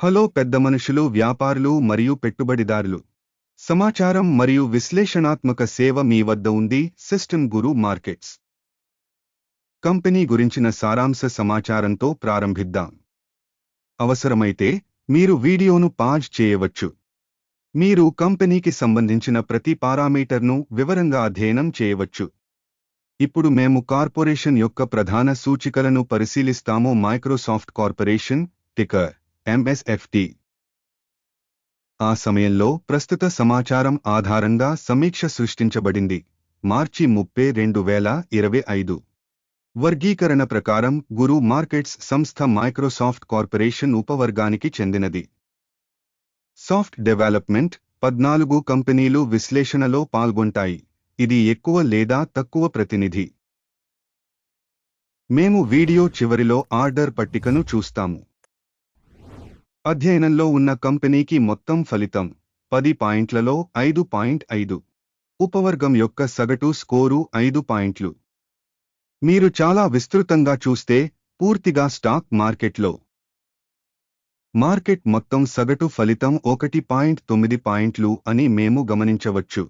Hello పెద్ద మనుషులు వ్యాపారులు మరియు పెట్టుబడిదారులు. సమాచారం మరియు విశ్లేషణాత్మక సేవ మీ వద్ద ఉంది సిస్టమ్ గురు మార్కెట్స్. కంపెనీ గురించిన సారాంశ సమాచారంతో ప్రారంభిద్దాం. అవసరమైతే మీరు వీడియోను పాజ్ చేయవచ్చు. మీరు కంపెనీకి సంబంధించిన ప్రతి పారామీటర్ను వివరంగా అధ్యయనం చేయవచ్చు. ఇప్పుడు మేము కార్పొరేషన్ యొక్క ప్రధాన సూచికలను పరిశీలిస్తాము. మైక్రోసాఫ్ట్ కార్పొరేషన్ టికర్ ఎంఎస్ఎఫ్టి ఆ సమయంలో ప్రస్తుత సమాచారం ఆధారంగా సమీక్ష సృష్టించబడింది. మార్చి ముప్పై రెండు వేల ఇరవై ఐదు. వర్గీకరణ ప్రకారం గురు మార్కెట్స్ సంస్థ మైక్రోసాఫ్ట్ కార్పొరేషన్ ఉపవర్గానికి చెందినది. సాఫ్ట్ డెవలప్మెంట్ పద్నాలుగు కంపెనీలు విశ్లేషణలో పాల్గొంటాయి. ఇది ఎక్కువ లేదా తక్కువ ప్రతినిధి. మేము వీడియో చివరిలో ఆర్డర్ పట్టికను చూస్తాము. అధ్యయనంలో ఉన్న కంపెనీకి మొత్తం ఫలితం పది పాయింట్లలో ఐదు పాయింట్ ఐదు. ఉపవర్గం యొక్క సగటు స్కోరు ఐదు పాయింట్లు. మీరు చాలా విస్తృతంగా చూస్తే పూర్తిగా స్టాక్ మార్కెట్లో. మార్కెట్ మొత్తం సగటు ఫలితం ఒకటి పాయింట్ తొమ్మిది పాయింట్లు అని మేము గమనించవచ్చు.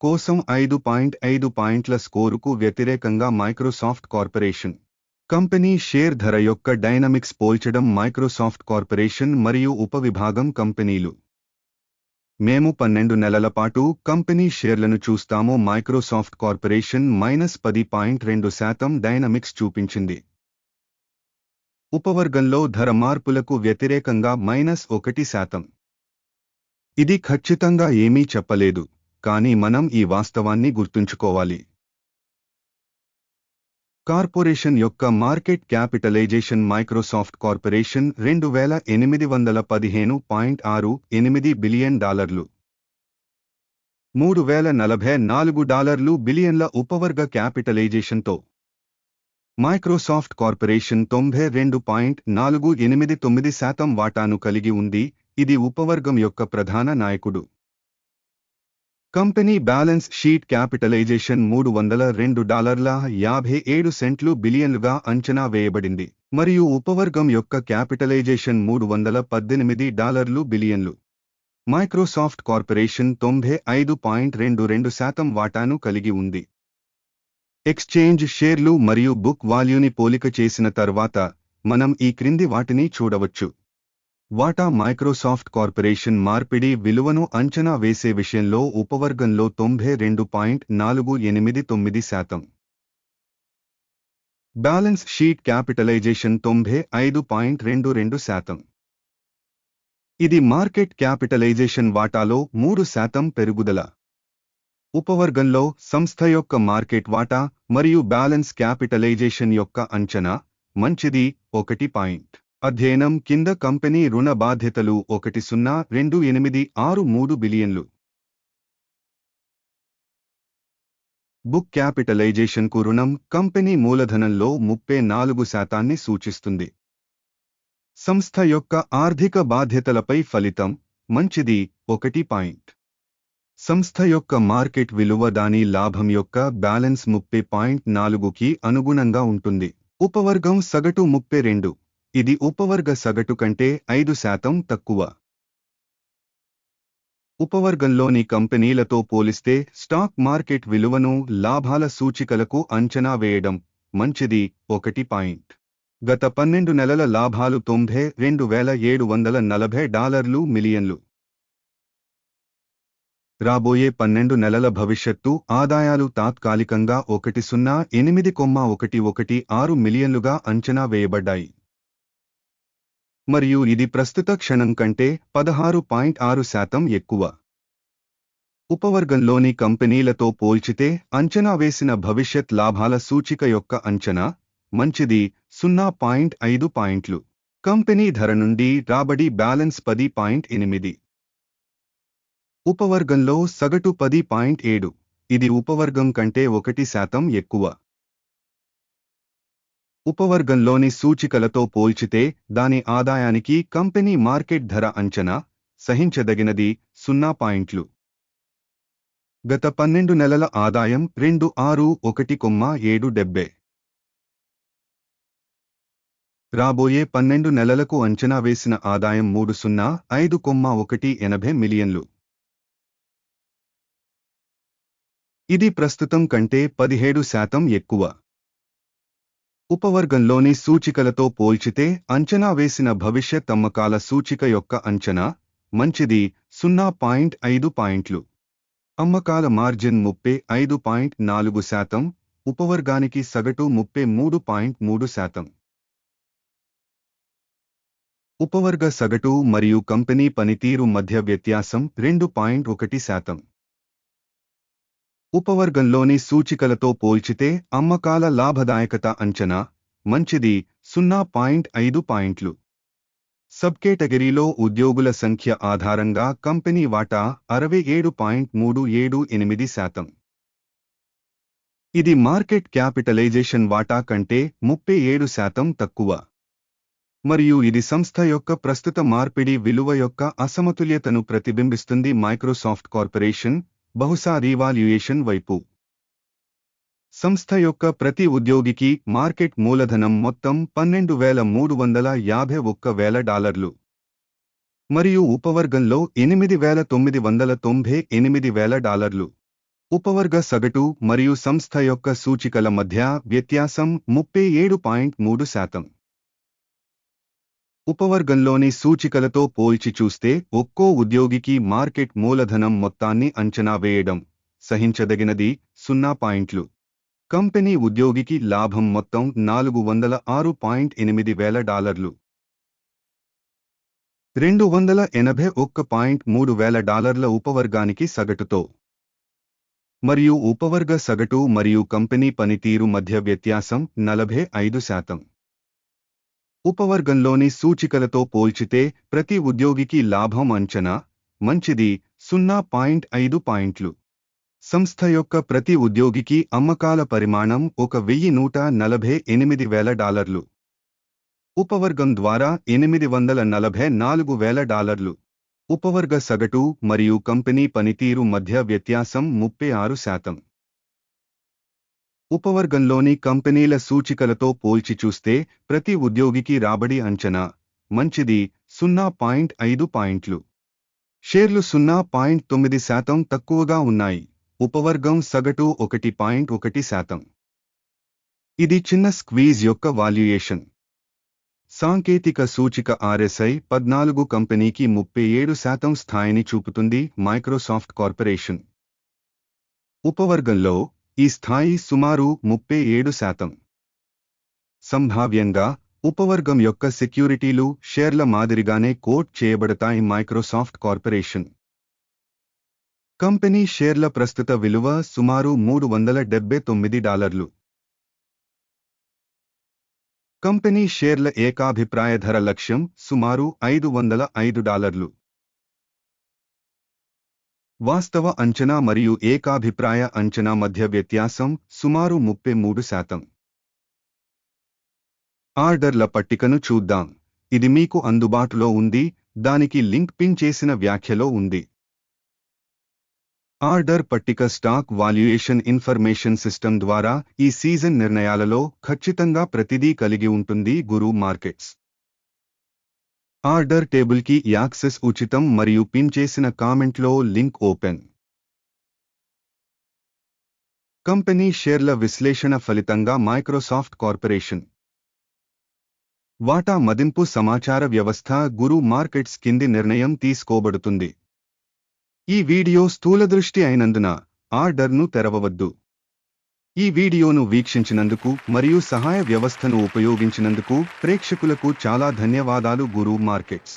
కోసం ఐదు పాయింట్ ఐదు పాయింట్ల స్కోరుకు వ్యతిరేకంగా మైక్రోసాఫ్ట్ కార్పొరేషన్ కంపెనీ షేర్ ధర యొక్క డైనమిక్స్ పోల్చడం మైక్రోసాఫ్ట్ కార్పొరేషన్ మరియు ఉపవిభాగం కంపెనీలు. మేము పన్నెండు నెలల పాటు కంపెనీ షేర్లను చూస్తాము. మైక్రోసాఫ్ట్ కార్పొరేషన్ మైనస్ పది పాయింట్ రెండు శాతం డైనమిక్స్ చూపించింది. ఉపవర్గంలో ధర మార్పులకు వ్యతిరేకంగా మైనస్ ఒకటి శాతం. ఇది ఖచ్చితంగా ఏమీ చెప్పలేదు కానీ మనం ఈ వాస్తవాన్ని గుర్తుంచుకోవాలి. కార్పొరేషన్ యొక్క మార్కెట్ క్యాపిటలైజేషన్ మైక్రోసాఫ్ట్ కార్పొరేషన్ రెండు వేల ఎనిమిది వందల పదిహేను పాయింట్ ఆరు ఎనిమిది బిలియన్ డాలర్లు. మూడు వేల నలభై నాలుగు డాలర్లు బిలియన్ల ఉపవర్గ క్యాపిటలైజేషన్తో. మైక్రోసాఫ్ట్ కార్పొరేషన్ తొంభై రెండు పాయింట్ నాలుగు ఎనిమిది తొమ్మిది శాతం వాటాను కలిగి ఉంది. ఇది ఉపవర్గం యొక్క ప్రధాన నాయకుడు. కంపెనీ బ్యాలెన్స్ షీట్ క్యాపిటలైజేషన్ మూడు వందల రెండు డాలర్ల యాభై ఏడు సెంట్లు బిలియన్లుగా అంచనా వేయబడింది. మరియు ఉపవర్గం యొక్క క్యాపిటలైజేషన్ మూడు వందల పద్దెనిమిది డాలర్లు బిలియన్లు. మైక్రోసాఫ్ట్ కార్పొరేషన్ తొంభై ఐదు పాయింట్ రెండు రెండు శాతం వాటాను కలిగి ఉంది. ఎక్స్చేంజ్ షేర్లు మరియు బుక్ వాల్యూని పోలిక చేసిన తర్వాత మనం ఈ క్రింది వాటిని చూడవచ్చు. వాటా మైక్రోసాఫ్ట్ కార్పొరేషన్ మార్పిడి విలువను అంచనా వేసే విషయంలో ఉపవర్గంలో తొంభై రెండు పాయింట్ నాలుగు ఎనిమిది తొమ్మిది శాతం. బ్యాలెన్స్ షీట్ క్యాపిటలైజేషన్ తొంభై ఐదు పాయింట్ రెండు రెండు శాతం. ఇది మార్కెట్ క్యాపిటలైజేషన్ వాటాలో మూడు శాతం పెరుగుదల. ఉపవర్గంలో సంస్థ యొక్క మార్కెట్ వాటా మరియు బ్యాలెన్స్ క్యాపిటలైజేషన్ యొక్క అంచనా మంచిది ఒకటి పాయింట్ అధ్యయనం కింద కంపెనీ రుణ బాధ్యతలు ఒకటి సున్నా రెండు ఎనిమిది ఆరు మూడు బిలియన్లు. బుక్ క్యాపిటలైజేషన్కు రుణం కంపెనీ మూలధనంలో ముప్పై నాలుగు శాతాన్ని సూచిస్తుంది. సంస్థ యొక్క ఆర్థిక బాధ్యతలపై ఫలితం మంచిది ఒకటి పాయింట్. సంస్థ యొక్క మార్కెట్ విలువ దాని లాభం యొక్క బ్యాలెన్స్ ముప్పై పాయింట్ నాలుగుకి అనుగుణంగా ఉంటుంది. ఉపవర్గం సగటు ముప్పై రెండు. ఇది ఉపవర్గ సగటు కంటే ఐదు శాతం తక్కువ. ఉపవర్గంలోని కంపెనీలతో పోలిస్తే స్టాక్ మార్కెట్ విలువను లాభాల సూచికలకు అంచనా వేయడం మంచిది. ఒకటి పాయింట్. గత పన్నెండు నెలల లాభాలు తొంభై రెండు వేల ఏడు వందల నలభై డాలర్లు మిలియన్లు. రాబోయే పన్నెండు నెలల భవిష్యత్తు ఆదాయాలు తాత్కాలికంగా ఒకటి సున్నా ఎనిమిది కొమ్మ ఒకటి ఒకటి ఆరు మిలియన్లుగా అంచనా వేయబడ్డాయి. మరియు ఇది ప్రస్తుత క్షణం కంటే పదహారు పాయింట్ ఆరు శాతం ఎక్కువ. ఉపవర్గంలోని కంపెనీలతో పోల్చితే అంచనా వేసిన భవిష్యత్ లాభాల సూచిక యొక్క అంచనా మంచిది సున్నా పాయింట్ ఐదు పాయింట్లు. కంపెనీ ధర నుండి రాబడి బ్యాలెన్స్ పది పాయింట్ ఎనిమిది. ఉపవర్గంలో సగటు పది పాయింట్ ఏడు. ఇది ఉపవర్గం కంటే ఒకటి శాతం ఎక్కువ. ఉపవర్గంలోని సూచికలతో పోల్చితే దాని ఆదాయానికి కంపెనీ మార్కెట్ ధర అంచనా సహించదగినది సున్నా పాయింట్లు. గత పన్నెండు నెలల ఆదాయం రెండు ఆరు ఒకటి కొమ్మ ఏడు డెబ్బే. రాబోయే పన్నెండు నెలలకు అంచనా వేసిన ఆదాయం మూడు సున్నా ఐదు కొమ్మ ఒకటి ఎనభై మిలియన్లు. ఇది ప్రస్తుతం కంటే పదిహేడు శాతం ఎక్కువ. ఉపవర్గంలోని సూచికలతో పోల్చితే అంచనా వేసిన భవిష్యత్ అమ్మకాల సూచిక యొక్క అంచనా మంచిది సున్నా పాయింట్ ఐదు పాయింట్లు. అమ్మకాల మార్జిన్ ముప్పై ఐదు పాయింట్ నాలుగు శాతం ఉపవర్గానికి సగటు ముప్పై మూడు పాయింట్ మూడు శాతం. ఉపవర్గ సగటు మరియు కంపెనీ పనితీరు మధ్య వ్యత్యాసం రెండు పాయింట్ ఒకటి శాతం. ఉపవర్గంలోని సూచికలతో పోల్చితే అమ్మకాల లాభదాయకత అంచనా మంచిది సున్నా పాయింట్ ఐదు పాయింట్లు. సబ్ కేటగిరీలో ఉద్యోగుల సంఖ్య ఆధారంగా కంపెనీ వాటా అరవై ఏడు పాయింట్ మూడు ఏడు ఎనిమిది శాతం. ఇది మార్కెట్ క్యాపిటలైజేషన్ వాటా కంటే ముప్పై ఏడు శాతం తక్కువ. మరియు ఇది సంస్థ యొక్క ప్రస్తుత మార్పిడి విలువ యొక్క అసమతుల్యతను ప్రతిబింబిస్తుంది మైక్రోసాఫ్ట్ కార్పొరేషన్ బహుశా రీవాల్యుయేషన్ వైపు. సంస్థ యొక్క ప్రతి ఉద్యోగికి మార్కెట్ మూలధనం మొత్తం పన్నెండు వేల మూడు వందల యాభై ఒక్క వేల డాలర్లు. మరియు ఉపవర్గంలో ఎనిమిది వేల తొమ్మిది వందల తొంభై ఎనిమిది వేల డాలర్లు. ఉపవర్గ సగటు మరియు సంస్థ యొక్క సూచికల మధ్య వ్యత్యాసం ముప్పై ఏడు పాయింట్ మూడు శాతం. ఉపవర్గంలోని సూచికలతో పోల్చి చూస్తే ఒక్కో ఉద్యోగికి మార్కెట్ మూలధనం మొత్తాన్ని అంచనా వేయడం సహించదగినది సున్నా పాయింట్లు. కంపెనీ ఉద్యోగికి లాభం మొత్తం నాలుగు వందల ఆరు పాయింట్ ఎనిమిది వేల డాలర్లు. రెండు వందల ఎనభై ఒక్క పాయింట్ మూడు వేల డాలర్ల ఉపవర్గానికి సగటుతో. మరియు ఉపవర్గ సగటు మరియు కంపెనీ పనితీరు మధ్య వ్యత్యాసం నలభై ఐదు శాతం. ఉపవర్గంలోని సూచికలతో పోల్చితే ప్రతి ఉద్యోగికి లాభం అంచనా మంచిది సున్నా పాయింట్ ఐదు పాయింట్లు. సంస్థ యొక్క ప్రతి ఉద్యోగికి అమ్మకాల పరిమాణం ఒక వెయ్యి నూట నలభై ఎనిమిది వేల డాలర్లు. ఉపవర్గం ద్వారా ఎనిమిది వందల నలభై నాలుగు వేల డాలర్లు. ఉపవర్గ సగటు మరియు కంపెనీ పనితీరు మధ్య వ్యత్యాసం ముప్పై ఆరు శాతం. ఉపవర్గంలోని కంపెనీల సూచికలతో పోల్చి చూస్తే ప్రతి ఉద్యోగికి రాబడి అంచనా మంచిది సున్నా పాయింట్ ఐదు పాయింట్లు. షేర్లు సున్నా పాయింట్ తొమ్మిది శాతం తక్కువగా ఉన్నాయి. ఉపవర్గం సగటు ఒకటి పాయింట్ ఒకటి శాతం. ఇది చిన్న స్క్వీజ్ యొక్క వాల్యుయేషన్. సాంకేతిక సూచిక ఆర్ఎస్ఐ పద్నాలుగు కంపెనీకి ముప్పై ఏడు శాతం స్థాయిని చూపుతుంది మైక్రోసాఫ్ట్ కార్పొరేషన్. ఉపవర్గంలో ఈ స్థాయి సుమారు ముప్పై ఏడు శాతం. సంభావ్యంగా ఉపవర్గం యొక్క సెక్యూరిటీలు షేర్ల మాదిరిగానే కోట్ చేయబడతాయి మైక్రోసాఫ్ట్ కార్పొరేషన్. కంపెనీ షేర్ల ప్రస్తుత విలువ సుమారు మూడు వందల డెబ్బై తొమ్మిది డాలర్లు. కంపెనీ షేర్ల ఏకాభిప్రాయ ధర లక్ష్యం సుమారు ఐదు వందల ఐదు డాలర్లు. వాస్తవ అంచనా మరియు ఏకాభిప్రాయ అంచనా మధ్య వ్యత్యాసం సుమారు ముప్పై మూడు శాతం. ఆర్డర్ల పట్టికను చూద్దాం. ఇది మీకు అందుబాటులో ఉంది దానికి లింక్ పిన్ చేసిన వ్యాఖ్యలో ఉంది. ఆర్డర్ పట్టిక స్టాక్ వాల్యుయేషన్ ఇన్ఫర్మేషన్ సిస్టమ్ ద్వారా ఈ సీజన్ నిర్ణయాలలో ఖచ్చితంగా ప్రతిదీ కలిగి ఉంటుంది గురు మార్కెట్స్. ఆర్డర్ టేబుల్కి యాక్సెస్ ఉచితం మరియు పిన్ చేసిన కామెంట్లో లింక్ ఓపెన్. కంపెనీ షేర్ల విశ్లేషణ ఫలితంగా మైక్రోసాఫ్ట్ కార్పొరేషన్. వాటా మదింపు సమాచార వ్యవస్థ గురు మార్కెట్స్ కింది నిర్ణయం తీసుకోబడుతుంది. ఈ వీడియో స్థూలదృష్టి అయినందున ఆర్డర్ను తెరవవద్దు. ఈ వీడియోను వీక్షించినందుకు మరియు సహాయ వ్యవస్థను ఉపయోగించినందుకు ప్రేక్షకులకు చాలా ధన్యవాదాలు గురు మార్కెట్స్.